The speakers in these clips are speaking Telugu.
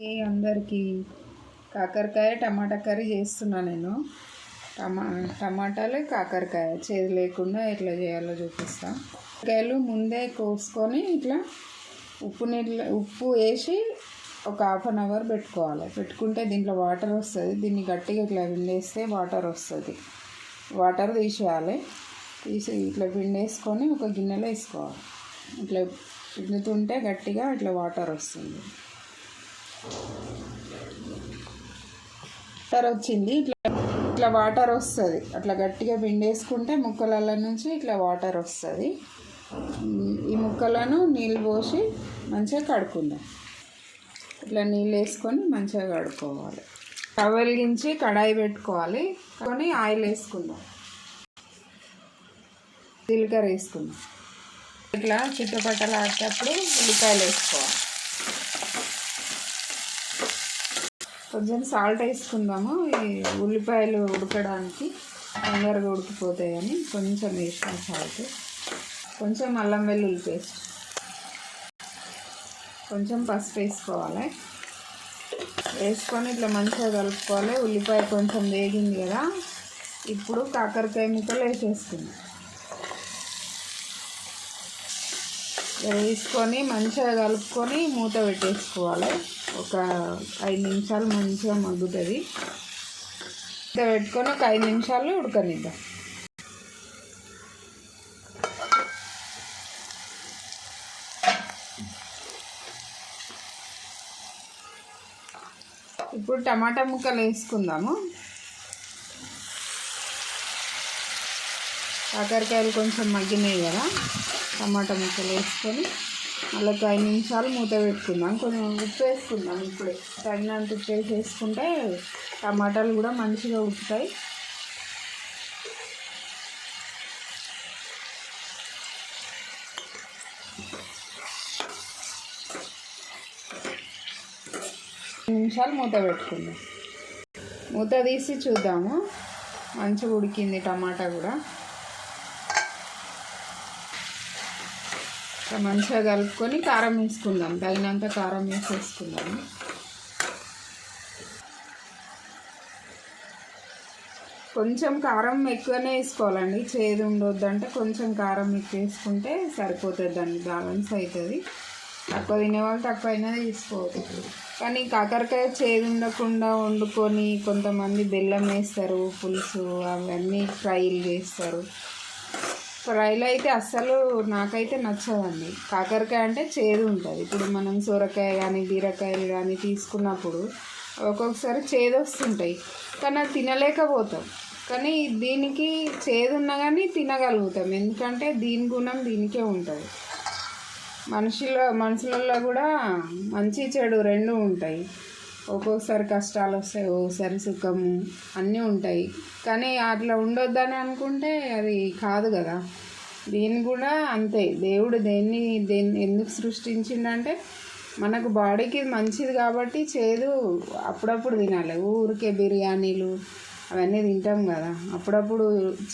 అందరికీ కాకరకాయ టమాటా కర్రీ చేస్తున్నా నేను. టమా టమాటాలు కాకరకాయ. చేదు లేకుండా ఎట్లా చేయాలో చూపిస్తా. కాయలు ముందే కోసుకొని ఇట్లా ఉప్పు నీళ్ళు ఉప్పు వేసి ఒక హాఫ్ అన్ అవర్ పెట్టుకోవాలి. పెట్టుకుంటే దీంట్లో వాటర్ వస్తుంది. దీన్ని గట్టిగా ఇట్లా పిండేస్తే వాటర్ వస్తుంది. వాటర్ తీసేయాలి. తీసి ఇట్లా పిండేసుకొని ఒక గిన్నెలో వేసుకోవాలి. ఇట్లా పిండుతుంటే గట్టిగా ఇట్లా వాటర్ వస్తుంది. వాటర్ వచ్చింది. ఇట్లా ఇట్లా వాటర్ వస్తుంది. అట్లా గట్టిగా పిండేసుకుంటే ముక్కల నుంచి ఇట్లా వాటర్ వస్తుంది. ఈ ముక్కలను నీళ్ళు పోసి మంచిగా కడుక్కుందాం. ఇట్లా నీళ్ళు వేసుకొని మంచిగా కడుక్కోవాలి. స్టవ్ వెలిగించి కడాయి పెట్టుకోవాలి. కొని ఆయిల్ వేసుకుందాం. జీలకర్ర వేసుకుందాం. ఇట్లా చుట్టుపక్కల ఆడేటప్పుడు ఉల్లిపాయలు వేసుకోవాలి. కొంచెం సాల్ట్ వేసుకుందాము. ఈ ఉల్లిపాయలు ఉడకడానికి తొందరగా ఉడికిపోతాయని కొంచెం వేసుకుని సాల్ట్. కొంచెం అల్లం వెల్లుల్లి పేస్ట్. కొంచెం పసుపు వేసుకోవాలి. వేసుకొని ఇట్లా మంచిగా కలుపుకోవాలి. ఉల్లిపాయ కొంచెం వేగింది కదా. ఇప్పుడు కాకరకాయ ముక్కలు వేసేసుకుందాం. వేసుకొని మంచిగా కలుపుకొని మూత పెట్టేసుకోవాలి. ఒక ఐదు నిమిషాలు మంచిగా మగ్గుతుంది. ఇంత పెట్టుకొని ఒక ఐదు నిమిషాలు ఉడకనిద్దాం. ఇప్పుడు టమాటా ముక్కలు వేసుకుందాము. కాకరకాయలు కొంచెం మగ్గినాయి కదా టమాటా ముక్కలు వేసుకొని. మళ్ళీ ఒక ఐదు నిమిషాలు మూత పెట్టుకుందాం. కొంచెం ఉప్పు వేసుకుందాం ఇప్పుడే. తగినంత ఉప్పు వేసి వేసుకుంటే టమాటాలు కూడా మంచిగా ఉడుకుతాయి. నిమిషాలు మూత పెట్టుకుందాం. మూత తీసి చూద్దాము. మంచిగా ఉడికింది టమాటా కూడా. మంచిగా కలుపుకొని కారం వేసుకుందాం. తగినంత కారం వేసేసుకుందాం. కొంచెం కారం ఎక్కువనే వేసుకోవాలండి. చేదు ఉండొద్దంటే కొంచెం కారం ఎక్కువ వేసుకుంటే సరిపోతుంది దాన్ని బ్యాలెన్స్ అవుతుంది. తక్కువ తినేవాళ్ళు తక్కువ అయినా తీసుకోవచ్చు. కానీ కాకరకాయ చేదు ఉండకుండా వండుకొని కొంతమంది బెల్లం వేస్తారు పులుసు అవన్నీ ఫ్రైలు చేస్తారు. ఫ్రైలో అయితే అస్సలు నాకైతే నచ్చదండి కాకరకాయ అంటే చేదు ఉంటుంది. ఇప్పుడు మనం సొరకాయ కానీ బీరకాయలు కానీ తీసుకున్నప్పుడు ఒక్కొక్కసారి చేదు వస్తుంటాయి. కానీ అది తినలేకపోతాం. కానీ దీనికి చేదున్నా కానీ తినగలుగుతాం. ఎందుకంటే దీని గుణం దీనికే ఉంటుంది. మనుషుల మనుషులలో కూడా మంచి చెడు రెండు ఉంటాయి. ఒక్కొక్కసారి కష్టాలు వస్తాయి ఒక్కొక్కసారి సుఖము అన్నీ ఉంటాయి. కానీ అట్లా ఉండొద్దని అనుకుంటే అది కాదు కదా. దీన్ని కూడా అంతే. దేవుడు దేన్ని దేన్ని ఎందుకు సృష్టించిందంటే మనకు బాడీకి మంచిది కాబట్టి చేదు అప్పుడప్పుడు తినాలి. ఊరికే బిర్యానీలు అవన్నీ తింటాం కదా. అప్పుడప్పుడు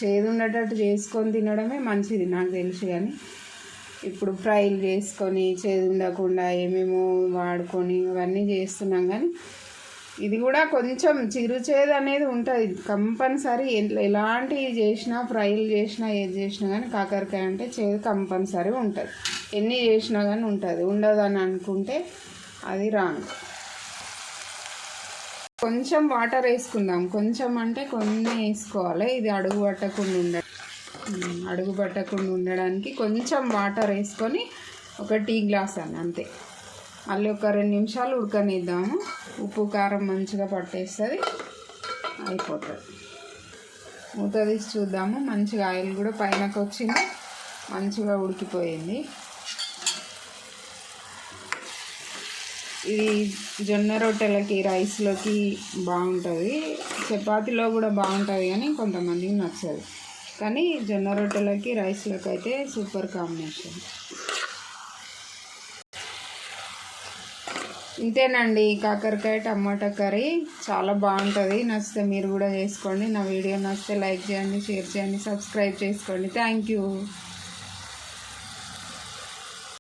చేదు ఉండేటట్టు చేసుకొని తినడమే మంచిది నాకు తెలుసు కానీ. ఇప్పుడు ఫ్రైలు చేసుకొని చేదు ఉండకుండా ఏమేమో వాడుకొని ఇవన్నీ చేస్తున్నాం కానీ ఇది కూడా కొంచెం చిరు చేదు అనేది ఉంటుంది. కంపల్సరీ ఎలాంటివి చేసినా ఫ్రైలు చేసినా ఏది చేసినా కానీ కాకరకాయ అంటే చేదు కంపల్సరీ ఉంటుంది. ఎన్ని చేసినా కానీ ఉంటుంది. ఉండదని అనుకుంటే అది రాంగ్. కొంచెం వాటర్ వేసుకుందాం. కొంచెం అంటే కొన్ని వేసుకోవాలి. ఇది అడుగు పట్టకుండా ఉండాలి అడుగు పట్టకుండా ఉండడానికి కొంచెం వాటర్ వేసుకొని ఒక టీ గ్లాస్ అని అంతే. మళ్ళీ ఒక రెండు నిమిషాలు ఉడకనిద్దాము. ఉప్పు కారం మంచిగా పట్టేస్తుంది. అయిపోతుంది. మూత తీసి చూద్దాము. మంచిగా ఆయిల్ కూడా పైనకు వచ్చింది. మంచిగా ఉడికిపోయింది. ఇది జొన్న రొట్టెలకి రైస్లోకి బాగుంటుంది. చపాతీలో కూడా బాగుంటుంది కానీ కొంతమందికి నచ్చదు. కానీ జొన్న రొట్టెలకి రైస్లోకి అయితే సూపర్ కాంబినేషన్. ఇంతేనండి కాకరకాయ టమాటా కర్రీ చాలా బాగుంటుంది. నచ్చితే మీరు కూడా చేసుకోండి. నా వీడియో నచ్చితే లైక్ చేయండి షేర్ చేయండి సబ్స్క్రైబ్ చేసుకోండి. Thank you.